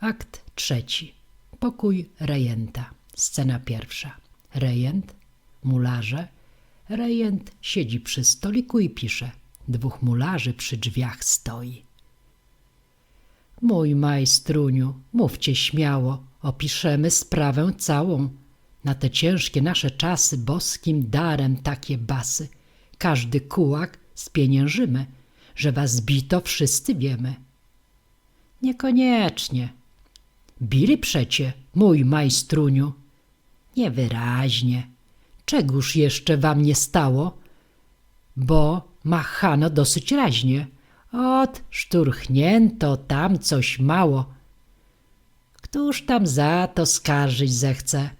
Akt trzeci. Pokój rejenta. Scena pierwsza. Rejent, mularze. Rejent siedzi przy stoliku i pisze. Dwóch mularzy przy drzwiach stoi. Mój majstruniu, mówcie śmiało, opiszemy sprawę całą. Na te ciężkie nasze czasy boskim darem takie basy. Każdy kułak spieniężymy, że was bito wszyscy wiemy. Niekoniecznie. Bili przecie, mój majstruniu. Niewyraźnie. Czegóż jeszcze wam nie stało? Bo machano dosyć raźnie. Ot, szturchnięto tam coś mało. Któż tam za to skarżyć zechce?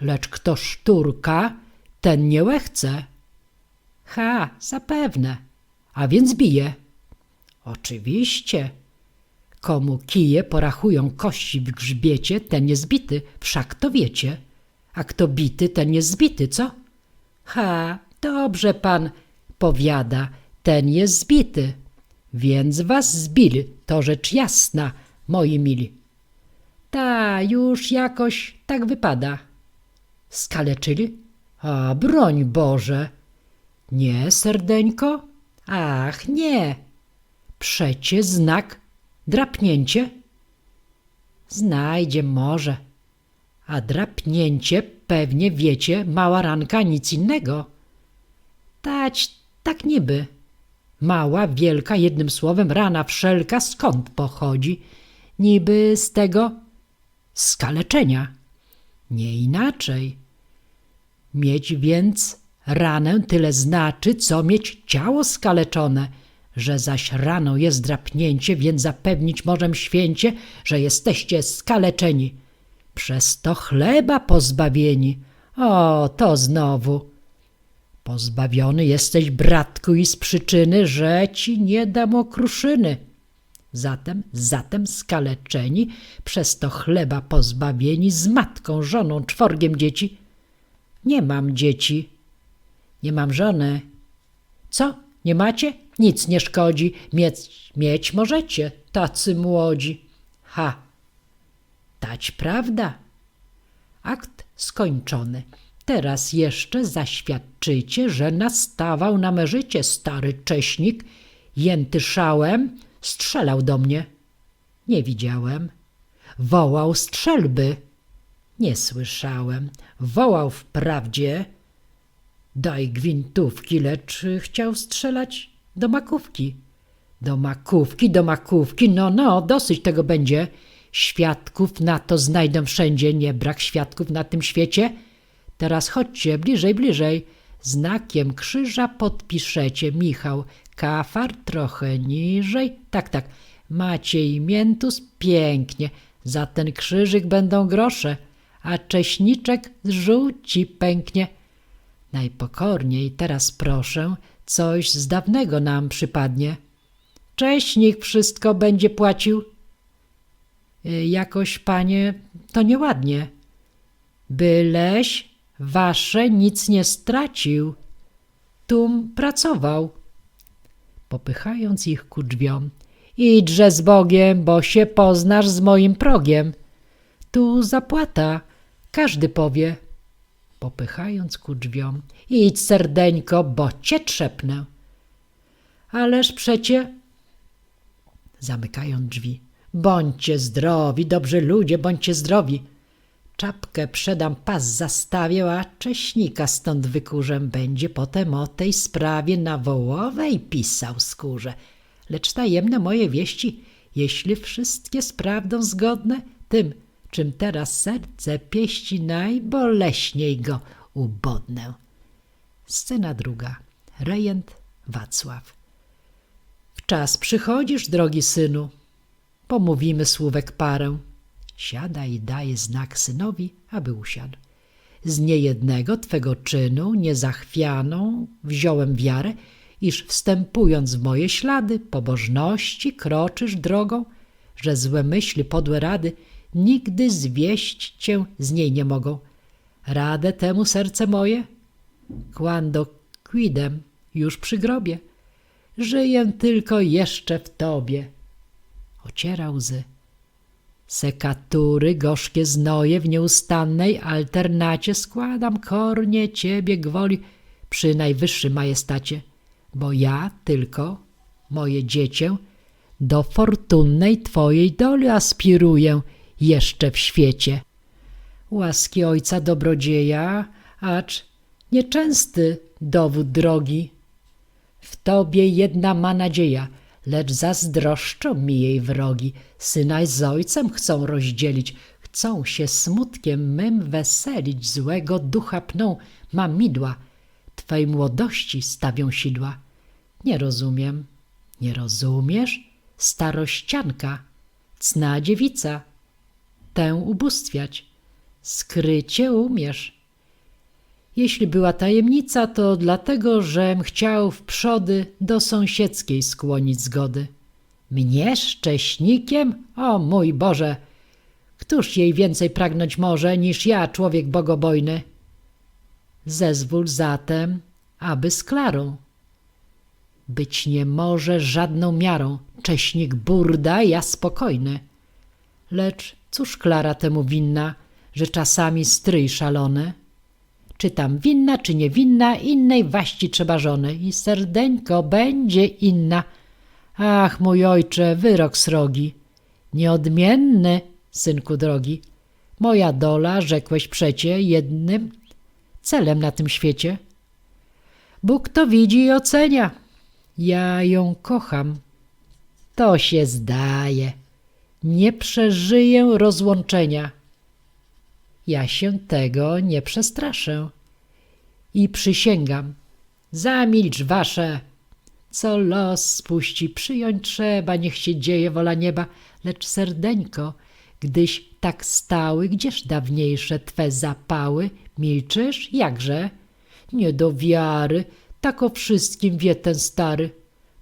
Lecz kto szturka, ten nie łechce. Ha, zapewne. A więc bije. Oczywiście. Komu kije porachują kości w grzbiecie, ten jest bity, wszak to wiecie. A kto bity, ten jest zbity, co? Ha, dobrze pan powiada, ten jest zbity. Więc was zbili, to rzecz jasna, moi mili. Ta, już jakoś tak wypada. Skaleczyli? A, broń Boże! Nie, serdeńko? Ach, nie. Przecie znak drapnięcie? Znajdzie może. A drapnięcie pewnie wiecie, mała ranka, nic innego. Tać, tak niby. Mała, wielka, jednym słowem rana wszelka skąd pochodzi? Niby z tego skaleczenia. Nie inaczej. Mieć więc ranę tyle znaczy, co mieć ciało skaleczone, że zaś raną jest drapnięcie, więc zapewnić możem święcie, że jesteście skaleczeni. Przez to chleba pozbawieni. O, to znowu. Pozbawiony jesteś, bratku, i z przyczyny, że ci nie dam okruszyny. Zatem, zatem skaleczeni, przez to chleba pozbawieni, z matką, żoną, czworgiem dzieci. Nie mam dzieci, nie mam żony. Co, nie macie? Nic nie szkodzi, mieć, mieć możecie, tacy młodzi. Ha, tać prawda. Akt skończony. Teraz jeszcze zaświadczycie, że nastawał na me życie stary cześnik, jęty szałem, strzelał do mnie. Nie widziałem. Wołał strzelby. Nie słyszałem. Wołał wprawdzie. Daj gwintówki, lecz chciał strzelać do makówki. Do makówki, do makówki, no, no, dosyć tego będzie. Świadków na to znajdę wszędzie, nie brak świadków na tym świecie. Teraz chodźcie, bliżej, bliżej. Znakiem krzyża podpiszecie Michał, kafar trochę niżej. Tak, tak, Maciej Miętus, pięknie. Za ten krzyżyk będą grosze, a cześniczek z żółci pęknie. Najpokorniej teraz proszę, coś z dawnego nam przypadnie. Cześnik wszystko będzie płacił. Y, Jakoś, panie, to nieładnie. Byleś wasze nic nie stracił. Tum pracował. Popychając ich ku drzwiom. Idźże z Bogiem, bo się poznasz z moim progiem. Tu zapłata, każdy powie. Popychając ku drzwiom. Idź serdeńko, bo cię trzepnę. Ależ przecie... Zamykają drzwi. Bądźcie zdrowi, dobrzy ludzie, bądźcie zdrowi. Czapkę przedam, pas zastawię, a cześnika stąd wykurzę. Będzie potem o tej sprawie na wołowej pisał skórze. Lecz tajemne moje wieści, jeśli wszystkie z prawdą zgodne, tym, czym teraz serce pieści, najboleśniej go ubodnę. Scena druga. Rejent Wacław. W czas przychodzisz, drogi synu. Pomówimy słówek parę. Siada i daje znak synowi, aby usiadł. Z niejednego twego czynu, niezachwianą, wziąłem wiarę, iż wstępując w moje ślady pobożności kroczysz drogą, że złe myśli, podłe rady nigdy zwieść cię z niej nie mogą. Radę temu serce moje? Quando quidem, już przy grobie. Żyję tylko jeszcze w tobie. Ociera łzy. Sekatury, gorzkie znoje w nieustannej alternacie składam kornie ciebie gwoli przy najwyższym majestacie, bo ja tylko, moje dziecię, do fortunnej twojej doli aspiruję jeszcze w świecie. Łaski ojca dobrodzieja, acz nieczęsty dowód drogi. W tobie jedna ma nadzieja, lecz zazdroszczą mi jej wrogi. Syna z ojcem chcą rozdzielić, chcą się smutkiem mym weselić. Złego ducha pną mamidła, twej młodości stawią sidła. Nie rozumiem, nie rozumiesz? Starościanka, cna dziewica, tę ubóstwiać, skrycie umiesz. Jeśli była tajemnica, to dlatego, żem chciał w przody do sąsiedzkiej skłonić zgody. Mnie szcześnikiem? O mój Boże! Któż jej więcej pragnąć może niż ja, człowiek bogobojny? Zezwól zatem, aby z Klarą. Być nie może żadną miarą, cześnik burda, ja spokojny. Lecz cóż Klara temu winna, że czasami stryj szalony? Czy tam winna, czy niewinna, innej waści trzeba żony i serdeńko będzie inna. Ach, mój ojcze, wyrok srogi, nieodmienny, synku drogi. Moja dola, rzekłeś przecie, jednym celem na tym świecie. Bóg to widzi i ocenia. Ja ją kocham. To się zdaje. Nie przeżyję rozłączenia. Ja się tego nie przestraszę. I przysięgam, zamilcz wasze, co los spuści, przyjąć trzeba, niech się dzieje wola nieba, lecz serdeńko, gdyś tak stały, gdzież dawniejsze twe zapały, milczysz? Jakże? Nie do wiary, tak o wszystkim wie ten stary.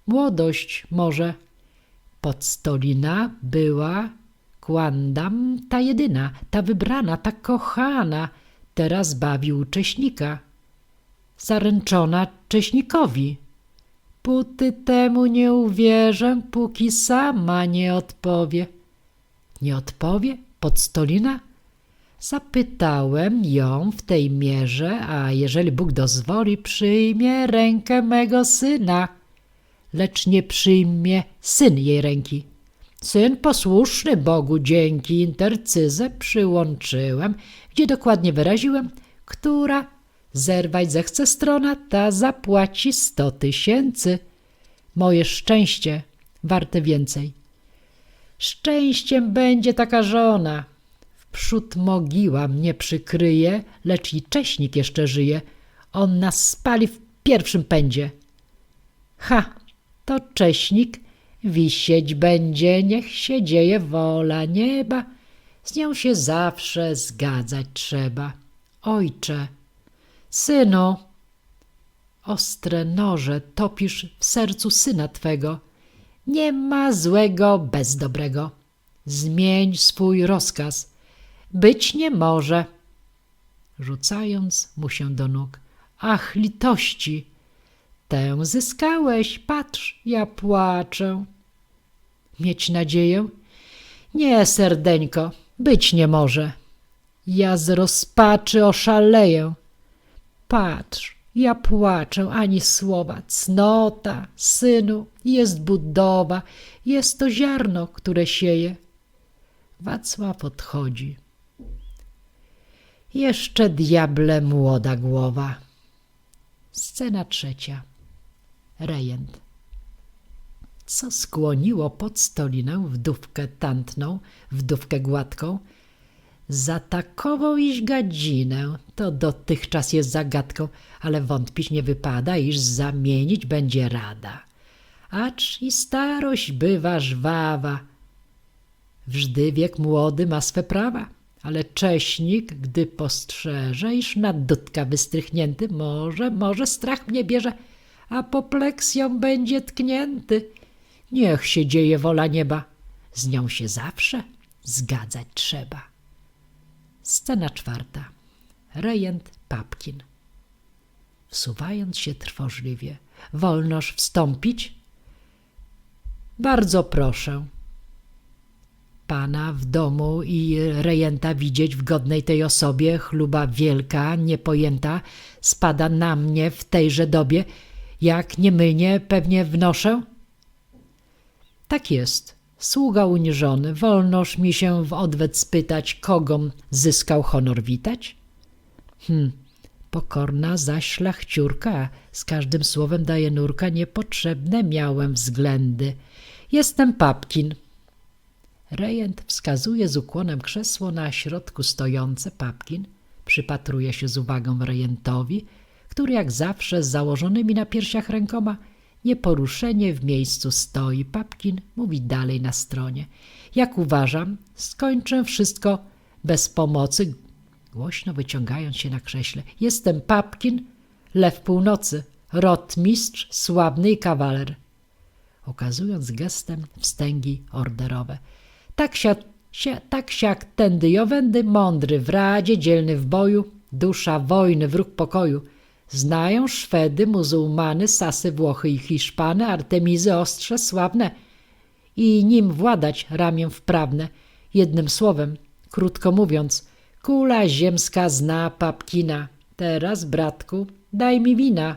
Młodość może. Podstolina była Kłandam ta jedyna, ta wybrana, ta kochana, teraz bawił cześnika. Zaręczona cześnikowi. Puty temu nie uwierzę, póki sama nie odpowie. Nie odpowie? Podstolina? Zapytałem ją w tej mierze, a jeżeli Bóg dozwoli, przyjmie rękę mego syna. Lecz nie przyjmie syn jej ręki. Syn posłuszny Bogu dzięki intercyzę przyłączyłem, gdzie dokładnie wyraziłem, która zerwać zechce strona, ta zapłaci sto tysięcy. Moje szczęście warte więcej. Szczęściem będzie taka żona. Wprzód mogiła mnie przykryje, lecz i cześnik jeszcze żyje. On nas spali w pierwszym pędzie. Ha, to cześnik Wisieć będzie, niech się dzieje wola nieba, z nią się zawsze zgadzać trzeba. Ojcze, synu, ostre noże topisz w sercu syna twego. Nie ma złego bez dobrego. Zmień swój rozkaz. Być nie może. Rzucając mu się do nóg. Ach, litości! Tę zyskałeś, patrz, ja płaczę. Mieć nadzieję? Nie, serdeńko, być nie może. Ja z rozpaczy oszaleję. Patrz, ja płaczę, ani słowa. Cnota, synu, jest budowa, jest to ziarno, które sieje. Wacław odchodzi. Jeszcze diable młoda głowa. Scena trzecia rejent. Co skłoniło podstolinę, wdówkę tantną, wdówkę gładką, za takową iż gadzinę, to dotychczas jest zagadką, ale wątpić nie wypada, iż zamienić będzie rada. Acz i starość bywa żwawa. Wżdy wiek młody ma swe prawa, ale cześnik, gdy postrzeże, iż na dudka wystrychnięty, może, może strach mnie bierze – apopleksją będzie tknięty. Niech się dzieje wola nieba, z nią się zawsze zgadzać trzeba. Scena czwarta. Rejent Papkin. Wsuwając się trwożliwie, wolnoż wstąpić? Bardzo proszę. pana w domu i rejenta widzieć w godnej tej osobie, chluba wielka, niepojęta, spada na mnie w tejże dobie, jak niemylnie pewnie wnoszę? Tak jest. Sługa uniżony, wolnoż mi się w odwet spytać, kogom zyskał honor witać? Hm, pokorna zaś szlachciurka, z każdym słowem daje nurka, niepotrzebne miałem względy. Jestem Papkin. Rejent wskazuje z ukłonem krzesło na środku stojące Papkin, przypatruje się z uwagą rejentowi, który jak zawsze z założonymi na piersiach rękoma nieporuszenie w miejscu stoi. Papkin mówi dalej na stronie. Jak uważam, skończę wszystko bez pomocy, głośno wyciągając się na krześle. Jestem Papkin, lew północy, rotmistrz, sławny i kawaler. Okazując gestem wstęgi orderowe. Tak siak, si- tak siak tędy i owędy, mądry w radzie, dzielny w boju, dusza wojny, wróg pokoju. Znają Szwedy, muzułmany, Sasy, Włochy i Hiszpany, Artemizy ostrze sławne i nim władać ramię wprawne. Jednym słowem, krótko mówiąc, kula ziemska zna papkina. Teraz, bratku, daj mi wina.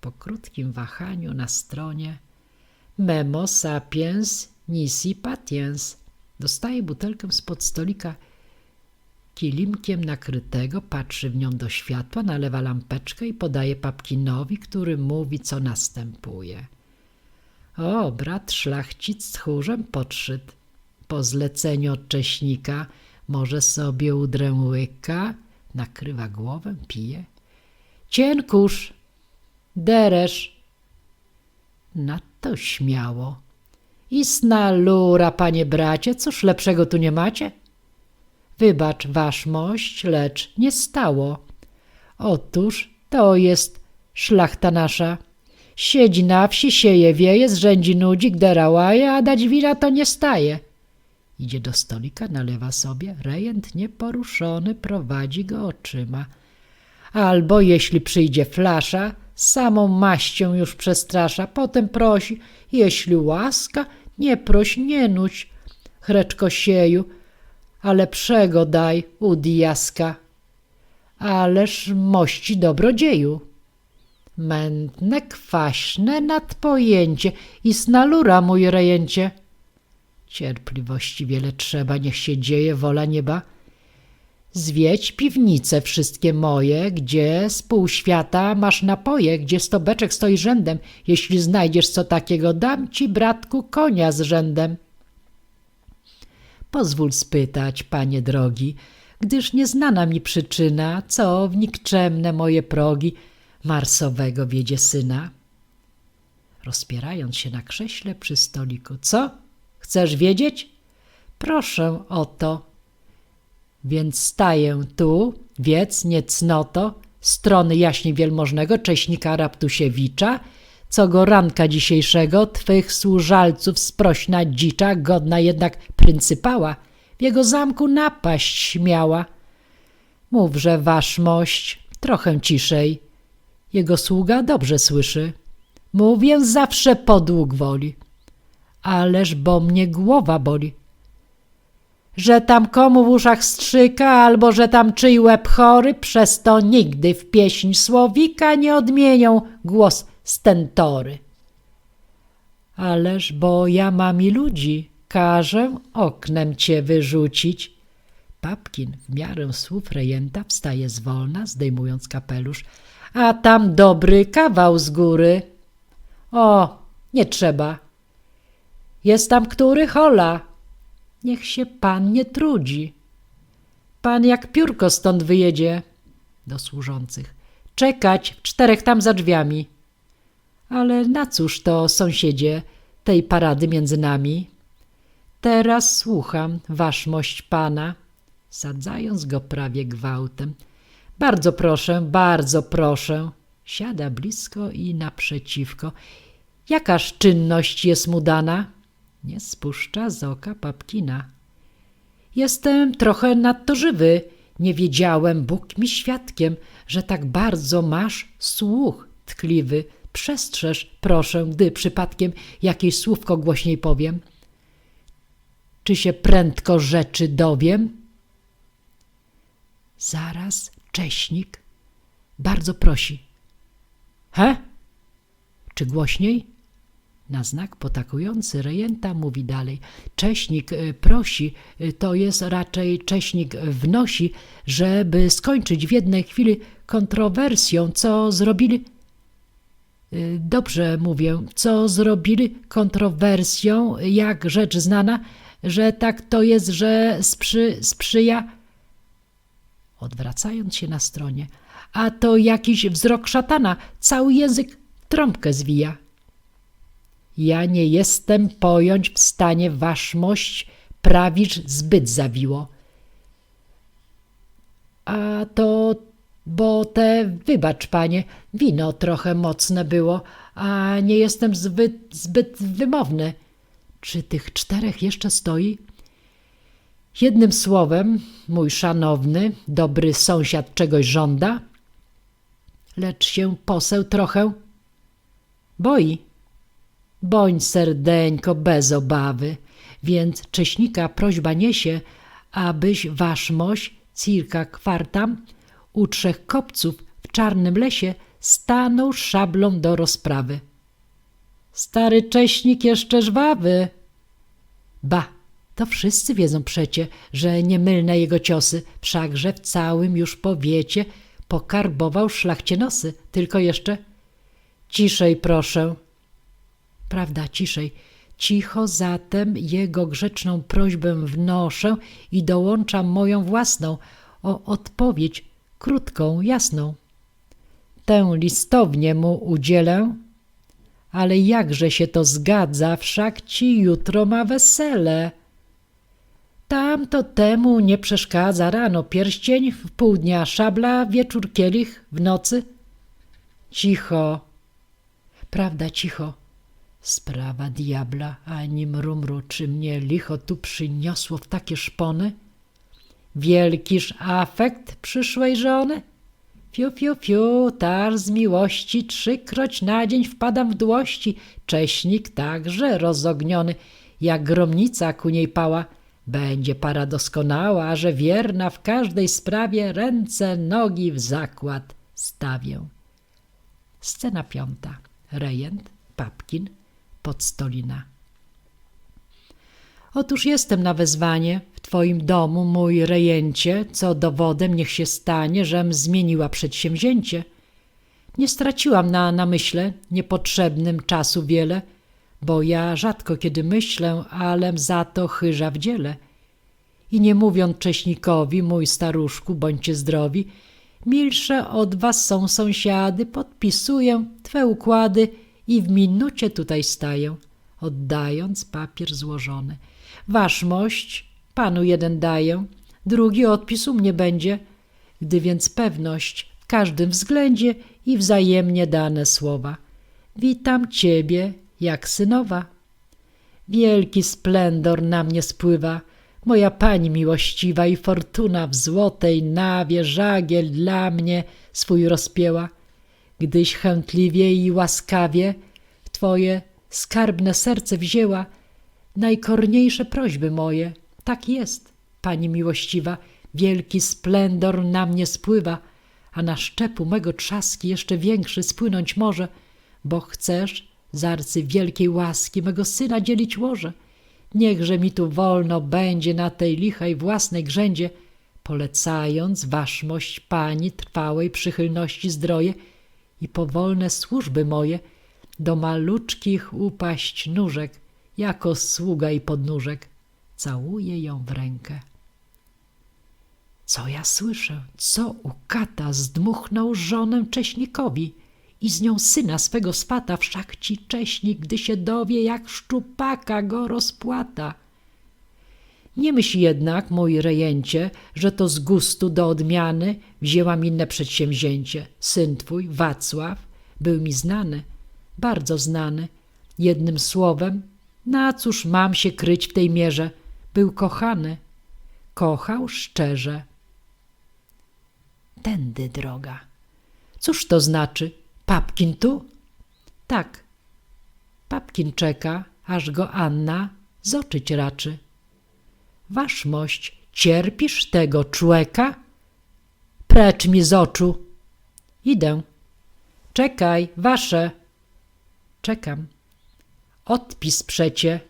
Po krótkim wahaniu na stronie Memo sapiens nisi patiens. Dostaje butelkę spod stolika kilimkiem nakrytego, patrzy w nią do światła, nalewa lampeczkę i podaje Papkinowi, który mówi, co następuje. O, brat szlachcic z chórzem podszedł. Po zleceniu od cześnika może sobie udrę łyka, nakrywa głowę, pije. Cienkusz, deresz. Na to śmiało. Isna lura, panie bracie, cóż lepszego tu nie macie? Wybacz, waszmość, lecz nie stało. Otóż to jest szlachta nasza. Siedzi na wsi, sieje, wieje, zrzędzi nudzi, gdera łaje, a dać wina to nie staje. Idzie do stolika, nalewa sobie, rejent nieporuszony prowadzi go oczyma. Albo jeśli przyjdzie flasza, samą maścią już przestrasza, potem prosi, jeśli łaska, nie proś, nie nuć, chreczko sieju, a lepszego daj u diaska. Ależ mości dobrodzieju. Mętne, kwaśne nadpojęcie i snalura mój rejęcie. Cierpliwości wiele trzeba, niech się dzieje wola nieba. Zwiedź piwnice wszystkie moje, gdzie z pół świata masz napoje, gdzie stobeczek stoi rzędem. Jeśli znajdziesz co takiego, dam ci, bratku, konia z rzędem. Pozwól spytać, panie drogi, gdyż nieznana mi przyczyna, co w nikczemne moje progi Marsowego wiedzie syna. Rozpierając się na krześle przy stoliku. Co? Chcesz wiedzieć? Proszę o to. Więc staję tu, wiedz, nie cnoto, strony jaśnie wielmożnego cześnika Raptusiewicza, co go ranka dzisiejszego twych służalców sprośna dzicza, godna jednak pryncypała, w jego zamku napaść śmiała. Mówże, waszmość, trochę ciszej. Jego sługa dobrze słyszy. Mówię zawsze podług woli. Ależ bo mnie głowa boli. Że tam komu w uszach strzyka, albo że tam czyj łeb chory, przez to nigdy w pieśń słowika nie odmienią głos stentory. Ależ bo ja mam i ludzi, każę oknem cię wyrzucić. Papkin w miarę słów rejenta wstaje zwolna, zdejmując kapelusz, a tam dobry kawał z góry. O, nie trzeba. Jest tam który hola. Niech się pan nie trudzi. Pan jak piórko stąd wyjedzie. Do służących. Czekać czterech tam za drzwiami. Ale na cóż to, sąsiedzie, tej parady między nami? Teraz słucham, waszmość pana, sadzając go prawie gwałtem. Bardzo proszę, bardzo proszę. Siada blisko i naprzeciwko. Jakaż czynność jest mu dana? Nie spuszcza z oka papkina. Jestem trochę nadto żywy. Nie wiedziałem, Bóg mi świadkiem, że tak bardzo masz słuch tkliwy. Przestrzeż, proszę, gdy przypadkiem jakieś słówko głośniej powiem. czy się prędko rzeczy dowiem? Zaraz Cześnik bardzo prosi. He? Czy głośniej? Na znak potakujący rejenta mówi dalej. Cześnik y, prosi, y, to jest raczej Cześnik wnosi, żeby skończyć w jednej chwili kontrowersją, co zrobili. Y, Dobrze mówię, co zrobili kontrowersją, jak rzecz znana, że tak to jest, że sprzy, sprzyja. Odwracając się na stronie, a to jakiś wzrok szatana, cały język trąbkę zwija. Ja nie jestem pojąć w stanie waszmość, prawisz zbyt zawiło. A to, bo te, wybacz panie, wino trochę mocne było, a nie jestem zbyt, zbyt wymowny. Czy tych czterech jeszcze stoi? Jednym słowem, mój szanowny, dobry sąsiad czegoś żąda, lecz się poseł trochę boi. Bądź serdeńko bez obawy, więc Cześnika prośba niesie, abyś waszmość, cirka kwartam, u trzech kopców w czarnym lesie stanął szablą do rozprawy. Stary Cześnik jeszcze żwawy. Ba, to wszyscy wiedzą przecie, że niemylne jego ciosy, wszakże w całym już powiecie pokarbował szlachcie nosy, tylko jeszcze ciszej proszę. Prawda, ciszej. Cicho zatem jego grzeczną prośbę wnoszę i dołączam moją własną o odpowiedź krótką, jasną. Tę listownię mu udzielę, ale jakże się to zgadza, wszak ci jutro ma wesele. Tam to temu nie przeszkadza rano pierścień, w pół dnia szabla, wieczór kielich, w nocy. Cicho, prawda, cicho. Sprawa diabla, ani mrumru, czy mnie licho tu przyniosło w takie szpony? Wielkiż afekt przyszłej żony? Fiu, fiu, fiu, tar z miłości, trzykroć na dzień wpadam w dłości, cześnik także rozogniony, jak gromnica ku niej pała. Będzie para doskonała, że wierna w każdej sprawie ręce, nogi w zakład stawię. Scena piąta. Rejent, Papkin, Podstolina. Otóż jestem na wezwanie twoim domu, mój rejencie, co dowodem niech się stanie, żem zmieniła przedsięwzięcie. Nie straciłam na namyśle niepotrzebnym czasu wiele, bo ja rzadko kiedy myślę, alem za to chyża w dziele. I nie mówiąc cześnikowi, mój staruszku, bądźcie zdrowi, milsze od was są sąsiady, podpisuję twe układy i w minucie tutaj staję, oddając papier złożony. Waszmość panu jeden daję, drugi odpisu mnie będzie, gdy więc pewność w każdym względzie i wzajemnie dane słowa. Witam ciebie jak synowa. Wielki splendor na mnie spływa, moja pani miłościwa i fortuna w złotej nawie żagiel dla mnie swój rozpięła gdyś chętliwie i łaskawie w Twoje skarbne serce wzięła najkorniejsze prośby moje. Tak jest, Pani miłościwa, wielki splendor na mnie spływa, a na szczepu mego trzaski jeszcze większy spłynąć może, bo chcesz z arcy wielkiej łaski mego syna dzielić łoże. Niechże mi tu wolno będzie na tej lichej własnej grzędzie, polecając waszmość pani trwałej przychylności zdroje, i powolne służby moje do maluczkich upaść nóżek, jako sługa i podnóżek. Całuję ją w rękę. Co ja słyszę? Co u kata zdmuchnął żonę Cześnikowi i z nią syna swego swata, wszak ci Cześnik, gdy się dowie, jak szczupaka go rozpłata. Nie myśl jednak, mój rejencie, że to z gustu do odmiany wzięłam inne przedsięwzięcie. Syn twój, Wacław, był mi znany, bardzo znany. Jednym słowem, na cóż mam się kryć w tej mierze? Był kochany, kochał szczerze. Tędy droga. Cóż to znaczy? Papkin tu? Tak. Papkin czeka, aż go Anna zoczyć raczy. Waszmość, cierpisz tego człeka? Precz mi z oczu. Idę. Czekaj, wasze. Czekam. Odpis przecie.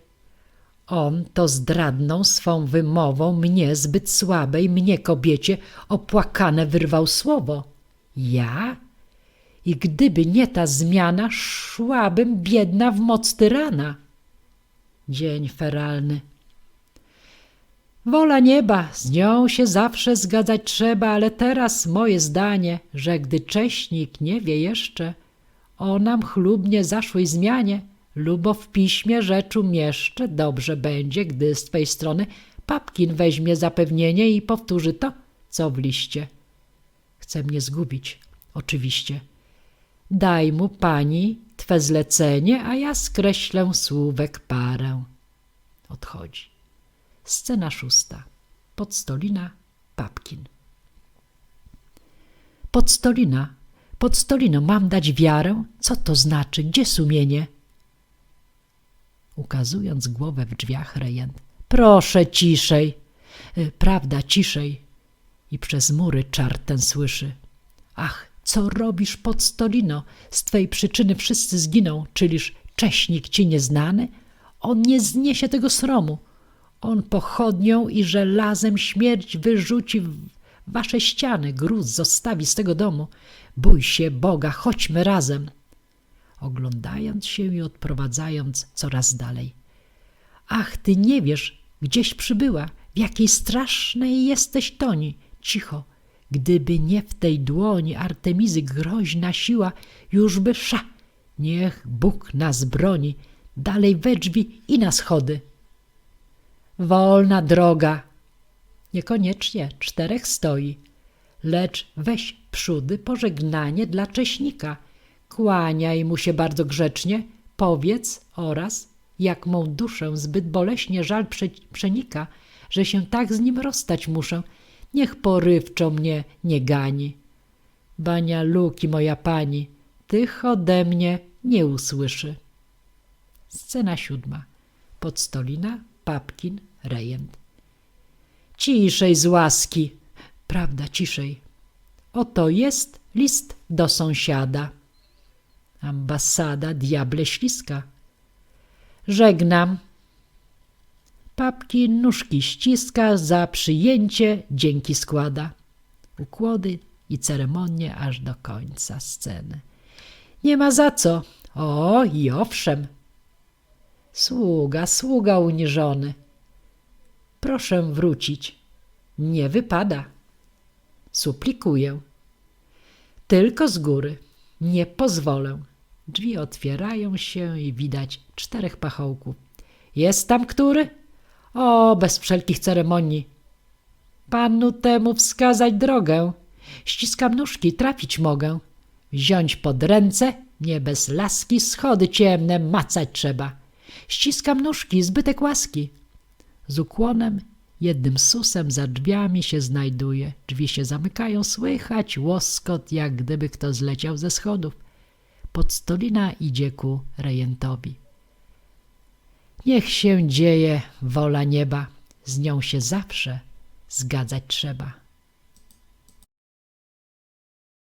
On to zdradną swą wymową mnie zbyt słabej, mnie kobiecie opłakane wyrwał słowo. Ja? I gdyby nie ta zmiana, szłabym biedna w moc tyrana. Dzień feralny. Wola nieba, z nią się zawsze zgadzać trzeba, ale teraz moje zdanie, że gdy cześnik nie wie jeszcze o nam chlubnie zaszłej zmianie, lubo w piśmie rzecz umieszczę, dobrze będzie, gdy z twej strony papkin weźmie zapewnienie i powtórzy to, co w liście. Chce mnie zgubić, oczywiście. Daj mu pani twe zlecenie, a ja skreślę słówek parę. Odchodzi. Scena szósta. Podstolina, Papkin. Podstolina, Podstolino, mam dać wiarę? Co to znaczy? Gdzie sumienie? Ukazując głowę w drzwiach rejent. Proszę ciszej. Y, Prawda, ciszej. I przez mury czar ten słyszy. Ach, co robisz Podstolino? Z twej przyczyny wszyscy zginą. Czyliż cześnik ci nieznany? On nie zniesie tego sromu. On pochodnią i żelazem śmierć wyrzuci w wasze ściany, gruz zostawi z tego domu. Bój się Boga, chodźmy razem. Oglądając się i odprowadzając coraz dalej. Ach, ty nie wiesz, gdzieś przybyła, w jakiej strasznej jesteś toni. Cicho, gdyby nie w tej dłoni Artemizy groźna siła, już by sza. Niech Bóg nas broni, dalej we drzwi i na schody. Wolna droga. Niekoniecznie czterech stoi, lecz weź przódy pożegnanie dla cześnika. Kłaniaj mu się bardzo grzecznie, powiedz oraz, jak mą duszę zbyt boleśnie żal prze przenika, że się tak z nim rozstać muszę, niech porywczo mnie nie gani. Bania luki, moja pani, tych ode mnie nie usłyszy. Scena siódma. Podstolina, Papkin, rejent. Ciszej z łaski. Prawda, ciszej. Oto jest list do sąsiada. Ambasada diable śliska. Żegnam. Papki nóżki ściska, za przyjęcie dzięki składa. Ukłody i ceremonie aż do końca sceny. Nie ma za co. O, i owszem. Sługa, sługa uniżony. Proszę wrócić. Nie wypada. Suplikuję. Tylko z góry. Nie pozwolę. Drzwi otwierają się i widać czterech pachołków. Jest tam który? O, bez wszelkich ceremonii. Panu temu wskazać drogę. Ściskam nóżki, trafić mogę. Wziąć pod ręce, nie bez laski, schody ciemne macać trzeba. Ściskam nóżki, zbytek łaski. Z ukłonem jednym susem za drzwiami się znajduje. Drzwi się zamykają, słychać łoskot, jak gdyby kto zleciał ze schodów. Podstolina idzie ku rejentowi. Niech się dzieje wola nieba, z nią się zawsze zgadzać trzeba.